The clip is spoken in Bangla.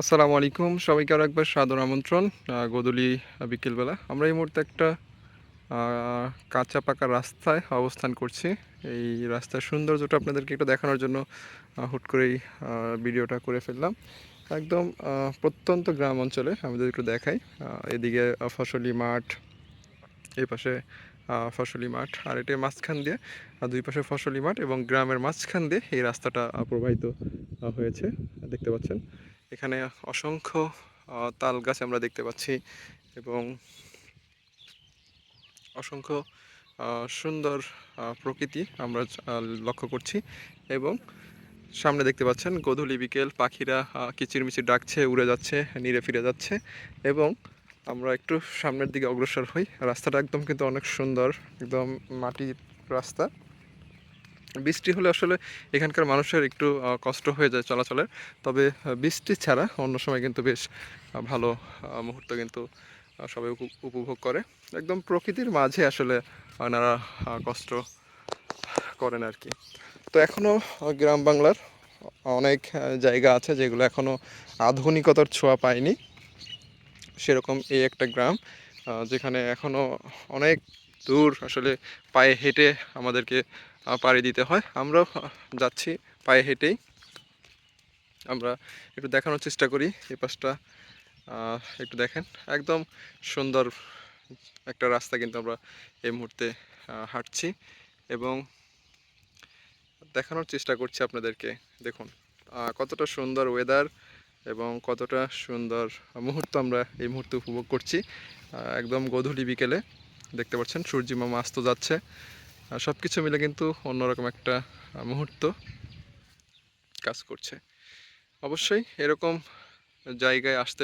আসসালামু আলাইকুম। সবাইকে আরও একবার সাদর আমন্ত্রণ গোধূলি বিকেলবেলা। আমরা এই মুহূর্তে একটা কাঁচা পাকা রাস্তায় অবস্থান করছি। এই রাস্তার সৌন্দর্যটা আপনাদেরকে একটু দেখানোর জন্য হুট করেই ভিডিওটা করে ফেললাম। একদম প্রত্যন্ত গ্রাম অঞ্চলে আমাদের একটু দেখাই। এদিকে ফসলি মাঠ, এই পাশে ফসলি মাঠ, আর এটার মাঝখান দিয়ে দুই পাশে ফসলি মাঠ এবং গ্রামের মাঝখান দিয়ে এই রাস্তাটা প্রবাহিত হয়েছে। দেখতে পাচ্ছেন? এখানে অসংখ্য তাল গাছ আমরা দেখতে পাচ্ছি এবং অসংখ্য সুন্দর প্রকৃতি আমরা লক্ষ্য করছি এবং সামনে দেখতে পাচ্ছেন গোধূলি বিকেল, পাখিরা কিচিরমিচির ডাকছে, উড়ে যাচ্ছে, নিরে ফিরে যাচ্ছে এবং আমরা একটু সামনের দিকে অগ্রসর হই। রাস্তাটা একদম কিন্তু অনেক সুন্দর, একদম মাটির রাস্তা। বৃষ্টি হলে আসলে এখানকার মানুষের একটু কষ্ট হয়ে যায় চলাচলের। তবে বৃষ্টি ছাড়া অন্য সময় কিন্তু বেশ ভালো মুহূর্ত কিন্তু সবাই উপ- উপভোগ করে। একদম প্রকৃতির মাঝে আসলে আহ, কষ্ট করেন আর কি তো এখনও গ্রাম বাংলার অনেক জায়গা আছে যেগুলো এখনও আধুনিকতার ছোঁয়া পায়নি। সেরকম এই একটা গ্রাম যেখানে এখনও অনেক দূর আসলে পায়ে হেঁটে আমাদেরকে পাড়ি দিতে হয়। আমরাও যাচ্ছি পায়ে হেঁটেই। আমরা একটু দেখানোর চেষ্টা করি এই পাশটা। একটু দেখেন, একদম সুন্দর একটা রাস্তা কিন্তু আমরা এই মুহূর্তে হাঁটছি এবং দেখানোর চেষ্টা করছি আপনাদেরকে। দেখুন কতটা সুন্দর ওয়েদার এবং কতটা সুন্দর মুহূর্ত আমরা এই মুহূর্তে উপভোগ করছি। একদম গোধূলি বিকেলে। দেখতে পাচ্ছেন, সূর্যি মামা আস্ত যাচ্ছে। সব কিছু মিলে কিন্তু অন্যরকম একটা মুহূর্ত কাজ করছে। অবশ্যই এরকম জায়গায় আসতে